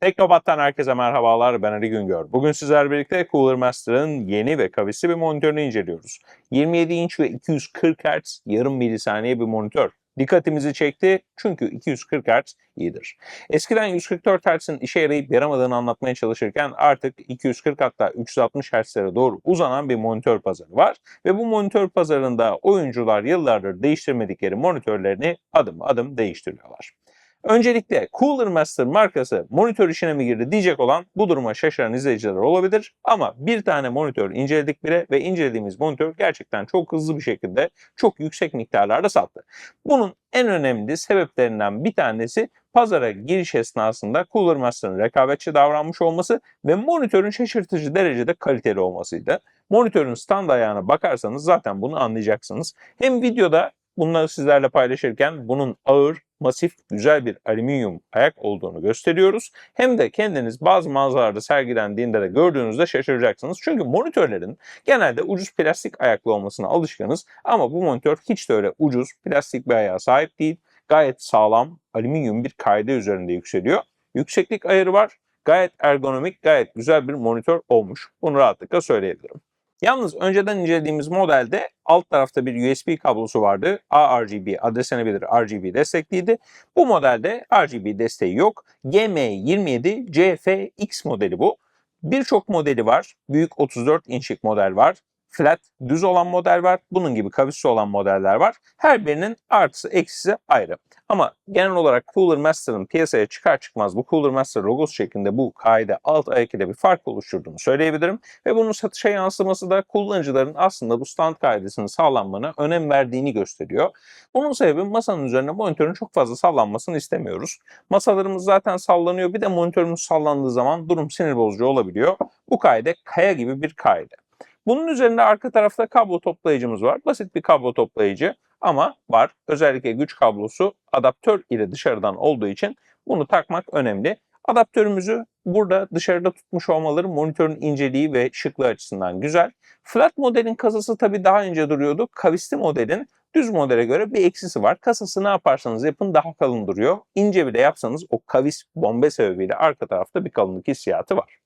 Teknobat'tan herkese merhabalar. Ben Ali Güngör. Bugün sizlerle birlikte Cooler Master'ın yeni ve kavisli bir monitörünü inceliyoruz. 27 inç ve 240 Hz yarım milisaniye bir monitör. Dikkatimizi çekti çünkü 240 Hz iyidir. Eskiden 144 Hz'in işe yarayıp yaramadığını anlatmaya çalışırken artık 240 hatta 360 Hz'lere doğru uzanan bir monitör pazarı var. Ve bu monitör pazarında oyuncular yıllardır değiştirmedikleri monitörlerini adım adım değiştiriyorlar. Öncelikle Cooler Master markası monitör işine mi girdi diyecek olan bu duruma şaşıran izleyiciler olabilir. Ama bir tane monitör inceledik bile ve incelediğimiz monitör gerçekten çok hızlı bir şekilde çok yüksek miktarlarda sattı. Bunun en önemli sebeplerinden bir tanesi pazara giriş esnasında Cooler Master'ın rekabetçi davranmış olması ve monitörün şaşırtıcı derecede kaliteli olmasıydı. Monitörün stand ayağına bakarsanız zaten bunu anlayacaksınız. Hem videoda bunları sizlerle paylaşırken bunun ağır, masif, güzel bir alüminyum ayak olduğunu gösteriyoruz. Hem de kendiniz bazı mağazalarda sergilendiğinde de gördüğünüzde şaşıracaksınız. Çünkü monitörlerin genelde ucuz plastik ayaklı olmasına alışkınız ama bu monitör hiç de öyle ucuz plastik bir ayağa sahip değil. Gayet sağlam alüminyum bir kaide üzerinde yükseliyor. Yükseklik ayarı var. Gayet ergonomik, gayet güzel bir monitör olmuş. Bunu rahatlıkla söyleyebilirim. Yalnız önceden incelediğimiz modelde alt tarafta bir USB kablosu vardı. ARGB adreslenebilir RGB destekliydi. Bu modelde RGB desteği yok. GM27 CFX modeli bu. Birçok modeli var. Büyük 34 inçlik model var. Flat, düz olan model var. Bunun gibi kavisli olan modeller var. Her birinin artısı eksisi ayrı. Ama genel olarak Cooler Master'ın piyasaya çıkar çıkmaz bu Cooler Master logosu şeklinde bu kaide alt ayak ile bir fark oluşturduğunu söyleyebilirim. Ve bunun satışa yansıması da kullanıcıların aslında bu stand kaidesinin sağlanmana önem verdiğini gösteriyor. Bunun sebebi masanın üzerine monitörün çok fazla sallanmasını istemiyoruz. Masalarımız zaten sallanıyor. Bir de monitörümüz sallandığı zaman durum sinir bozucu olabiliyor. Bu kaide kaya gibi bir kaide. Bunun üzerinde arka tarafta kablo toplayıcımız var. Basit bir kablo toplayıcı ama var. Özellikle güç kablosu adaptör ile dışarıdan olduğu için bunu takmak önemli. Adaptörümüzü burada dışarıda tutmuş olmaları monitörün inceliği ve şıklığı açısından güzel. Flat modelin kasası tabii daha ince duruyordu. Kavisli modelin düz modele göre bir eksisi var. Kasası ne yaparsanız yapın daha kalın duruyor. İnce bile yapsanız o kavis bombe sebebiyle arka tarafta bir kalınlık hissiyatı var.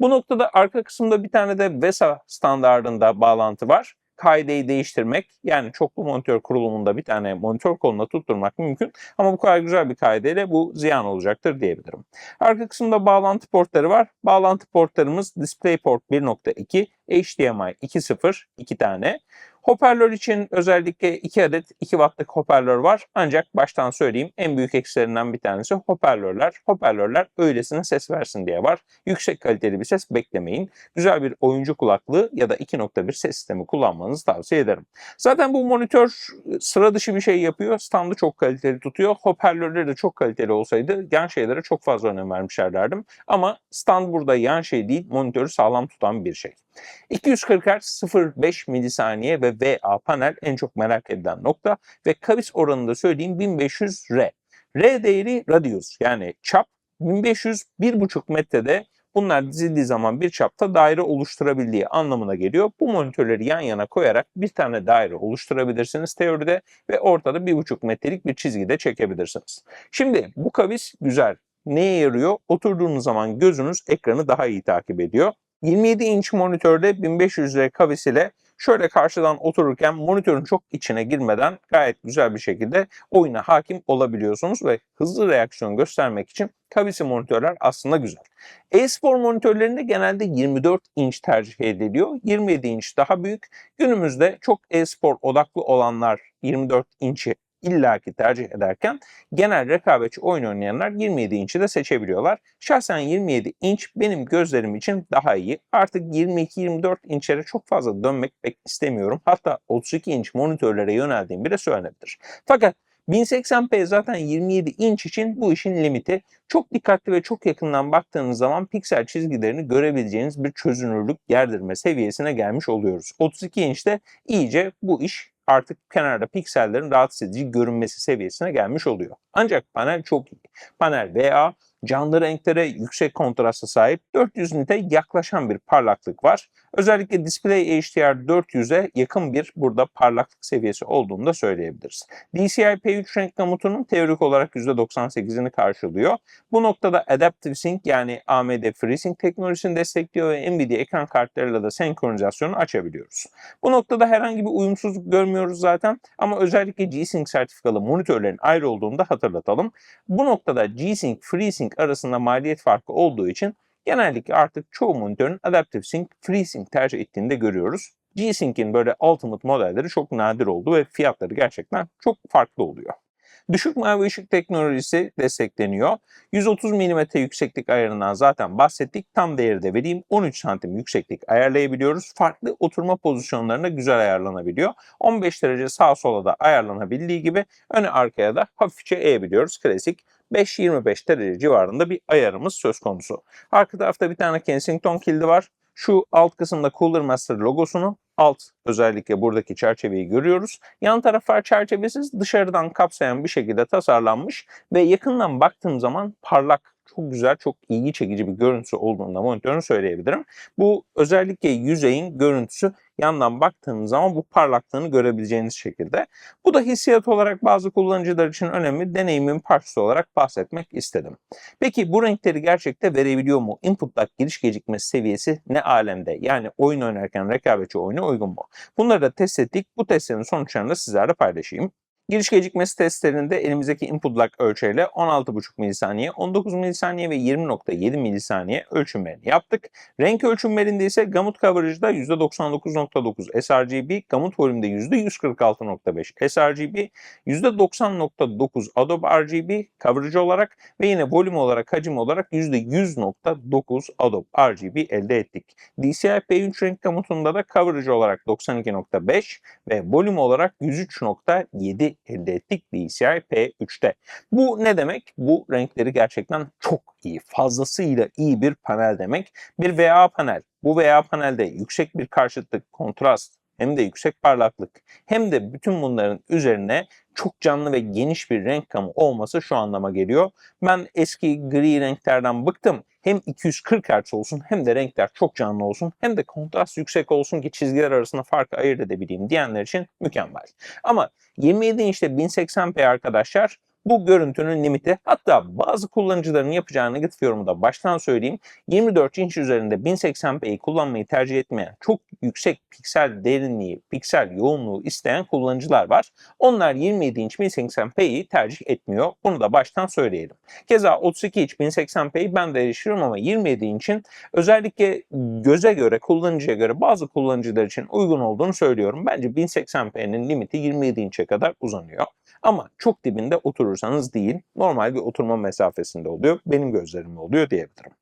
Bu noktada arka kısımda bir tane de VESA standartında bağlantı var. Kaideyi değiştirmek yani çoklu monitör kurulumunda bir tane monitör koluna tutturmak mümkün ama bu kadar güzel bir kaideyle bu ziyan olacaktır diyebilirim. Arka kısımda bağlantı portları var. Bağlantı portlarımız DisplayPort 1.2, HDMI 2.0 iki tane. Hoparlör için özellikle 2 adet 2 wattlık hoparlör var. Ancak baştan söyleyeyim en büyük eksilerinden bir tanesi hoparlörler. Hoparlörler öylesine ses versin diye var. Yüksek kaliteli bir ses beklemeyin. Güzel bir oyuncu kulaklığı ya da 2.1 ses sistemi kullanmanızı tavsiye ederim. Zaten bu monitör sıra dışı bir şey yapıyor. Standı çok kaliteli tutuyor. Hoparlörleri de çok kaliteli olsaydı yan şeylere çok fazla önem vermişler derdim. Ama stand burada yan şey değil, monitörü sağlam tutan bir şey. 240 Hz 0.5 milisaniye ve VA panel en çok merak edilen nokta ve kavis oranında söyleyeyim 1500 R. R değeri radius yani çap 1500 1.5 metrede bunlar dizildiği zaman bir çapta daire oluşturabildiği anlamına geliyor. Bu monitörleri yan yana koyarak bir tane daire oluşturabilirsiniz teoride ve ortada 1.5 metrelik bir çizgide çekebilirsiniz. Şimdi bu kavis güzel. Neye yarıyor? Oturduğunuz zaman gözünüz ekranı daha iyi takip ediyor. 27 inç monitörde 1500 lira kavis ile şöyle karşıdan otururken monitörün çok içine girmeden gayet güzel bir şekilde oyuna hakim olabiliyorsunuz ve hızlı reaksiyon göstermek için kavisi monitörler aslında güzel. E-spor monitörlerinde genelde 24 inç tercih ediliyor. 27 inç daha büyük. Günümüzde çok e-spor odaklı olanlar 24 inç'i illaki tercih ederken genel rekabetçi oyun oynayanlar 27 inç'i de seçebiliyorlar. Şahsen 27 inç benim gözlerim için daha iyi. Artık 22-24 inçlere çok fazla dönmek pek istemiyorum. Hatta 32 inç monitörlere yöneldiğim bile söylenebilir. Fakat 1080p zaten 27 inç için bu işin limiti. Çok dikkatli ve çok yakından baktığınız zaman piksel çizgilerini görebileceğiniz bir çözünürlük gerdirme seviyesine gelmiş oluyoruz. 32 inçte iyice bu iş artık kenarda piksellerin rahatsız edici görünmesi seviyesine gelmiş oluyor. Ancak panel çok iyi. Panel VA, canlı renklere yüksek kontrasta sahip 400 nite yaklaşan bir parlaklık var. Özellikle Display HDR 400'e yakın bir burada parlaklık seviyesi olduğunu da söyleyebiliriz. DCI P3 renk gamutunun teorik olarak %98'ini karşılıyor. Bu noktada Adaptive Sync yani AMD FreeSync teknolojisini destekliyor ve Nvidia ekran kartlarıyla da senkronizasyonu açabiliyoruz. Bu noktada herhangi bir uyumsuzluk görmüyoruz zaten ama özellikle G-Sync sertifikalı monitörlerin ayrı olduğunu da hatırlatalım. Bu noktada G-Sync, FreeSync arasında maliyet farkı olduğu için genellikle artık çoğu monitörün Adaptive Sync, FreeSync tercih ettiğini de görüyoruz. G-Sync'in böyle Ultimate modelleri çok nadir oldu ve fiyatları gerçekten çok farklı oluyor. Düşük mavi ışık teknolojisi destekleniyor. 130 mm yükseklik ayarından zaten bahsettik. Tam değeri de vereyim. 13 santim yükseklik ayarlayabiliyoruz. Farklı oturma pozisyonlarına güzel ayarlanabiliyor. 15 derece sağa sola da ayarlanabildiği gibi öne arkaya da hafifçe eğebiliyoruz. Klasik 5-25 derece civarında bir ayarımız söz konusu. Arka tarafta bir tane Kensington kilidi var. Şu alt kısımda Cooler Master logosunu alt özellikle buradaki çerçeveyi görüyoruz. Yan taraflar çerçevesiz dışarıdan kapsayan bir şekilde tasarlanmış ve yakından baktığım zaman parlak çok güzel, çok ilgi çekici bir görüntüsü olduğunda monitörün söyleyebilirim. Bu özellikle yüzeyin görüntüsü yandan baktığınız zaman bu parlaklığını görebileceğiniz şekilde. Bu da hissiyat olarak bazı kullanıcılar için önemli deneyimin parçası olarak bahsetmek istedim. Peki bu renkleri gerçekte verebiliyor mu? Input giriş gecikmesi seviyesi ne alemde? Yani oyun oynarken rekabetçi oyuna uygun mu? Bunları da test ettik. Bu testlerin sonuçlarını da sizlerle paylaşayım. Giriş gecikmesi testlerinde elimizdeki input lag ölçeğiyle 16,5 milisaniye, 19 milisaniye ve 20.7 milisaniye ölçümlerini yaptık. Renk ölçümlerinde ise Gamut Coverage'da %99.9 sRGB, Gamut Volume'de %146.5 sRGB, %90.9 Adobe RGB coverage olarak ve yine volüm olarak, hacim olarak %100.9 Adobe RGB elde ettik. DCI P3 renk gamutunda da coverage olarak 92.5 ve volüm olarak 103.7 elde ettik DCI P3'te. Bu ne demek? Bu renkleri gerçekten çok iyi, fazlasıyla iyi bir panel demek. Bir VA panel. Bu VA panelde yüksek bir karşıtlık, kontrast, hem de yüksek parlaklık hem de bütün bunların üzerine çok canlı ve geniş bir renk gamı olması şu anlama geliyor. Ben eski gri renklerden bıktım. Hem 240 Hz olsun hem de renkler çok canlı olsun hem de kontrast yüksek olsun ki çizgiler arasında farkı ayırt edebileyim diyenler için mükemmel. Ama 27 inçte 1080p arkadaşlar bu görüntünün limiti hatta bazı kullanıcıların yapacağı negatif yorumu da baştan söyleyeyim. 24 inç üzerinde 1080p'yi kullanmayı tercih etmeyen çok yüksek piksel derinliği, piksel yoğunluğu isteyen kullanıcılar var. Onlar 27 inç 1080p'yi tercih etmiyor. Bunu da baştan söyleyelim. Keza 32 inç 1080p'yi ben de erişiyorum ama 27 inçin özellikle göze göre, kullanıcıya göre bazı kullanıcılar için uygun olduğunu söylüyorum. Bence 1080p'nin limiti 27 inçe kadar uzanıyor. Ama çok dibinde oturursanız değil, normal bir oturma mesafesinde oluyor. Benim gözlerimde oluyor diyebilirim.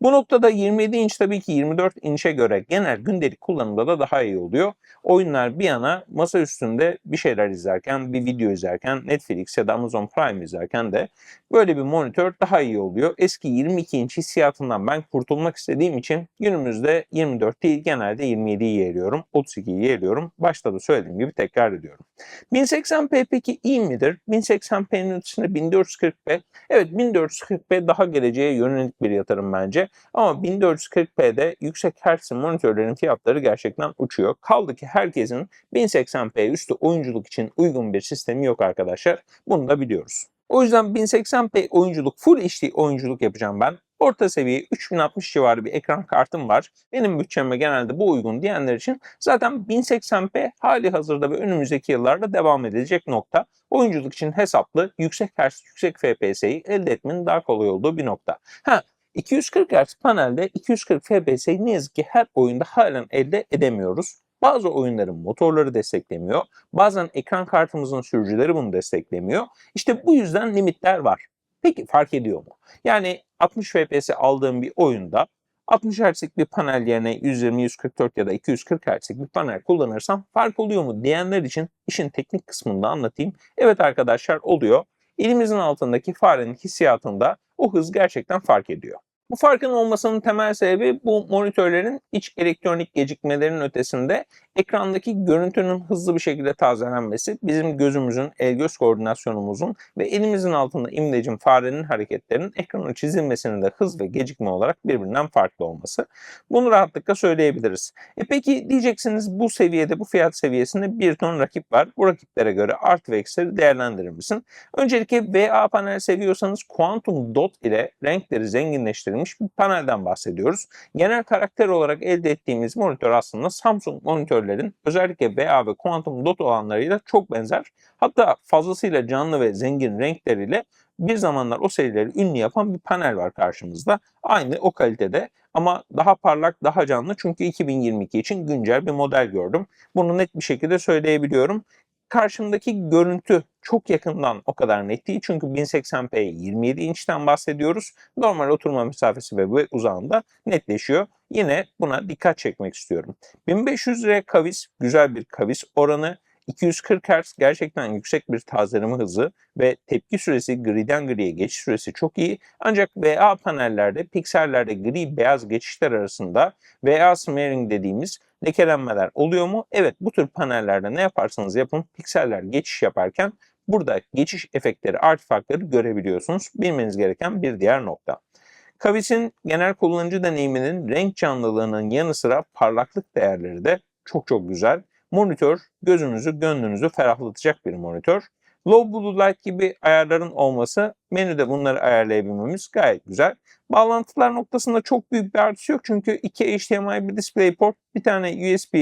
Bu noktada 27 inç tabii ki 24 inçe göre genel gündelik kullanımda da daha iyi oluyor. Oyunlar bir yana masa üstünde bir şeyler izlerken, bir video izlerken, Netflix ya da Amazon Prime izlerken de böyle bir monitör daha iyi oluyor. Eski 22 inç hissiyatından ben kurtulmak istediğim için günümüzde 24 değil genelde 27'yi yeğliyorum, 32'yi yeğliyorum. Başta da söylediğim gibi tekrar ediyorum. 1080p peki iyi midir? 1080p'nin ötesinde 1440p. Evet 1440p daha geleceğe yönelik bir yatırım bence. Ama 1440p'de yüksek hertz monitörlerin fiyatları gerçekten uçuyor. Kaldı ki herkesin 1080p üstü oyunculuk için uygun bir sistemi yok arkadaşlar. Bunu da biliyoruz. O yüzden 1080p oyunculuk, full HD oyunculuk yapacağım ben. Orta seviye 3060 civarı bir ekran kartım var. Benim bütçeme genelde bu uygun diyenler için zaten 1080p hali hazırda ve önümüzdeki yıllarda devam edecek nokta. Oyunculuk için hesaplı, yüksek hertz, yüksek FPS'yi elde etmenin daha kolay olduğu bir nokta. Ha 240 Hz panelde 240 FPS'yi ne yazık ki her oyunda halen elde edemiyoruz. Bazı oyunların motorları desteklemiyor. Bazen ekran kartımızın sürücüleri bunu desteklemiyor. İşte bu yüzden limitler var. Peki fark ediyor mu? Yani 60 FPS aldığım bir oyunda 60 Hz'lik bir panel yerine 120, 144 ya da 240 Hz'lik bir panel kullanırsam fark oluyor mu diyenler için işin teknik kısmını anlatayım. Evet arkadaşlar oluyor. Elimizin altındaki farenin hissiyatında o hız gerçekten fark ediyor. Bu farkın olmasının temel sebebi bu monitörlerin iç elektronik gecikmelerinin ötesinde ekrandaki görüntünün hızlı bir şekilde tazelenmesi, bizim gözümüzün, el-göz koordinasyonumuzun ve elimizin altında imlecin farenin hareketlerinin ekrana çizilmesinin de hız ve gecikme olarak birbirinden farklı olması. Bunu rahatlıkla söyleyebiliriz. E peki diyeceksiniz bu seviyede, bu fiyat seviyesinde bir ton rakip var. Bu rakiplere göre art ve eksileri değerlendirir misin? Öncelikle VA panel seviyorsanız Quantum Dot ile renkleri zenginleştirilmiş bir panelden bahsediyoruz. Genel karakter olarak elde ettiğimiz monitör aslında Samsung monitörlerin özellikle VA ve Quantum Dot olanlarıyla çok benzer. Hatta fazlasıyla canlı ve zengin renkleriyle bir zamanlar o serileri ünlü yapan bir panel var karşımızda. Aynı o kalitede ama daha parlak, daha canlı çünkü 2022 için güncel bir model gördüm. Bunu net bir şekilde söyleyebiliyorum. Karşımdaki görüntü çok yakından o kadar net değil çünkü 1080p 27 inçten bahsediyoruz. Normal oturma mesafesi ve uzağında netleşiyor. Yine buna dikkat çekmek istiyorum. 1500 liraya kavis, güzel bir kavis oranı 240 Hz gerçekten yüksek bir tazeleme hızı ve tepki süresi griden griye geçiş süresi çok iyi. Ancak VA panellerde piksellerde gri beyaz geçişler arasında VA smearing dediğimiz lekelenmeler oluyor mu? Evet bu tür panellerde ne yaparsanız yapın pikseller geçiş yaparken burada geçiş efektleri, artifakları görebiliyorsunuz. Bilmeniz gereken bir diğer nokta. Kavis'in genel kullanıcı deneyiminin renk canlılığının yanı sıra parlaklık değerleri de çok çok güzel. Monitör gözünüzü, gönlünüzü ferahlatacak bir monitör. Low Blue Light gibi ayarların olması menüde bunları ayarlayabilmemiz gayet güzel. Bağlantılar noktasında çok büyük bir artısı yok çünkü iki HDMI bir DisplayPort, bir tane USB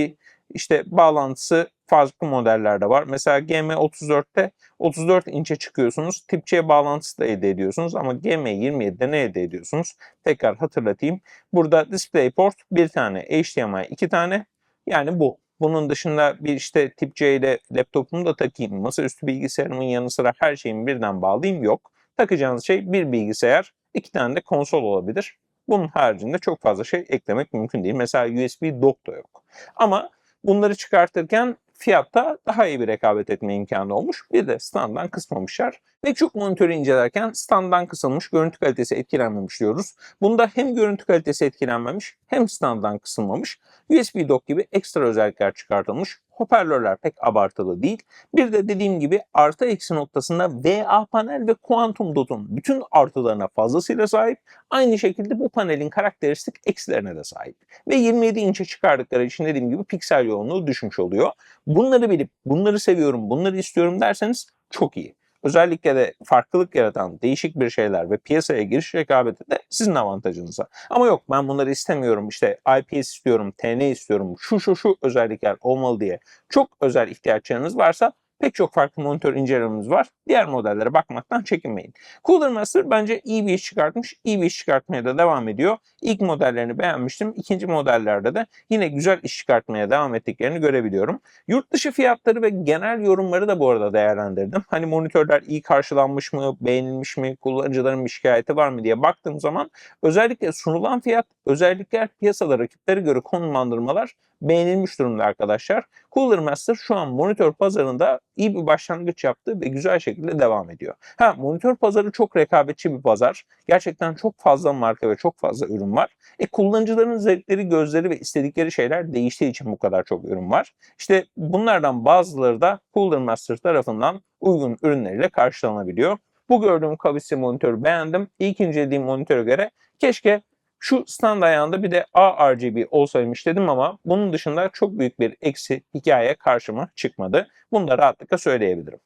işte bağlantısı farklı modellerde var. Mesela GM34'te 34 inçe çıkıyorsunuz. Tip C bağlantısı da elde ediyorsunuz ama GM27'de ne elde ediyorsunuz? Tekrar hatırlatayım. Burada DisplayPort bir tane, HDMI iki tane. Yani bu. Bunun dışında bir işte tip C ile laptopumu da takayım. Masaüstü bilgisayarımın yanı sıra her şeyimi birden bağlayayım yok. Takacağınız şey bir bilgisayar, iki tane de konsol olabilir. Bunun haricinde çok fazla şey eklemek mümkün değil. Mesela USB dock da yok. Ama bunları çıkartırken fiyatta daha iyi bir rekabet etme imkanı olmuş. Bir de standdan kısmamışlar. Ve çok monitörü incelerken standdan kısılmış, görüntü kalitesi etkilenmemiş diyoruz. Bunda hem görüntü kalitesi etkilenmemiş hem standdan kısılmamış. USB dock gibi ekstra özellikler çıkartılmış. Hoparlörler pek abartılı değil. Bir de dediğim gibi artı eksi noktasında VA panel ve Quantum Dot'un bütün artılarına fazlasıyla sahip. Aynı şekilde bu panelin karakteristik eksilerine de sahip. Ve 27 inçe çıkardıkları için dediğim gibi piksel yoğunluğu düşmüş oluyor. Bunları bilip bunları seviyorum, bunları istiyorum derseniz çok iyi. Özellikle de farklılık yaratan değişik bir şeyler ve piyasaya giriş rekabeti de sizin avantajınıza. Ama yok ben bunları istemiyorum işte IPS istiyorum, TN istiyorum, şu şu şu özellikler olmalı diye çok özel ihtiyaçlarınız varsa pek çok farklı monitör incelememiz var. Diğer modellere bakmaktan çekinmeyin. Cooler Master bence iyi bir iş çıkartmış. iyi bir iş çıkartmaya da devam ediyor. İlk modellerini beğenmiştim. İkinci modellerde de yine güzel iş çıkartmaya devam ettiklerini görebiliyorum. Yurt dışı fiyatları ve genel yorumları da bu arada değerlendirdim. Hani monitörler iyi karşılanmış mı, beğenilmiş mi, kullanıcıların bir şikayeti var mı diye baktığım zaman özellikle sunulan fiyat, özellikle piyasada rakiplere göre konumlandırmalar beğenilmiş durumda arkadaşlar. Cooler Master şu an monitör pazarında iyi bir başlangıç yaptı ve güzel şekilde devam ediyor. Ha monitör pazarı çok rekabetçi bir pazar. Gerçekten çok fazla marka ve çok fazla ürün var. E kullanıcıların zevkleri, gözleri ve istedikleri şeyler değiştiği için bu kadar çok ürün var. İşte bunlardan bazıları da Cooler Master tarafından uygun ürünleriyle karşılanabiliyor. Bu gördüğüm kavisli monitörü beğendim. İlk incelediğim monitöre göre keşke şu stand ayağında bir de ARGB olsaymış dedim ama bunun dışında çok büyük bir eksi hikaye karşıma çıkmadı. Bunu da rahatlıkla söyleyebilirim.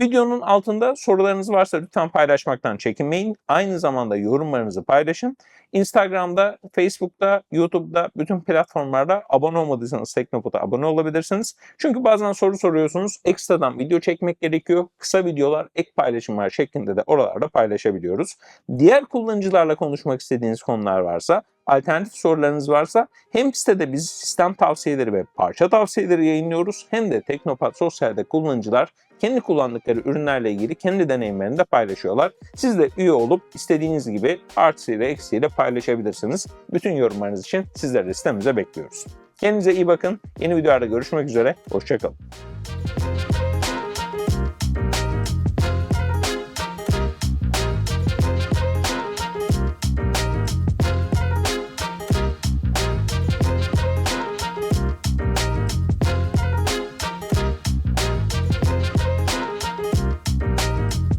Videonun altında sorularınız varsa lütfen paylaşmaktan çekinmeyin. Aynı zamanda yorumlarınızı paylaşın. Instagram'da, Facebook'ta, YouTube'da bütün platformlarda abone olmadıysanız Teknopod'a abone olabilirsiniz. Çünkü bazen soru soruyorsunuz. Ekstradan video çekmek gerekiyor. Kısa videolar, ek paylaşımlar şeklinde de oralarda paylaşabiliyoruz. Diğer kullanıcılarla konuşmak istediğiniz konular varsa alternatif sorularınız varsa hem sitede biz sistem tavsiyeleri ve parça tavsiyeleri yayınlıyoruz hem de Teknopat Sosyal'de kullanıcılar kendi kullandıkları ürünlerle ilgili kendi deneyimlerini de paylaşıyorlar. Siz de üye olup istediğiniz gibi artısıyla eksiğiyle paylaşabilirsiniz. Bütün yorumlarınız için sizleri de sitemize bekliyoruz. Kendinize iyi bakın. Yeni videolarda görüşmek üzere. Hoşçakalın.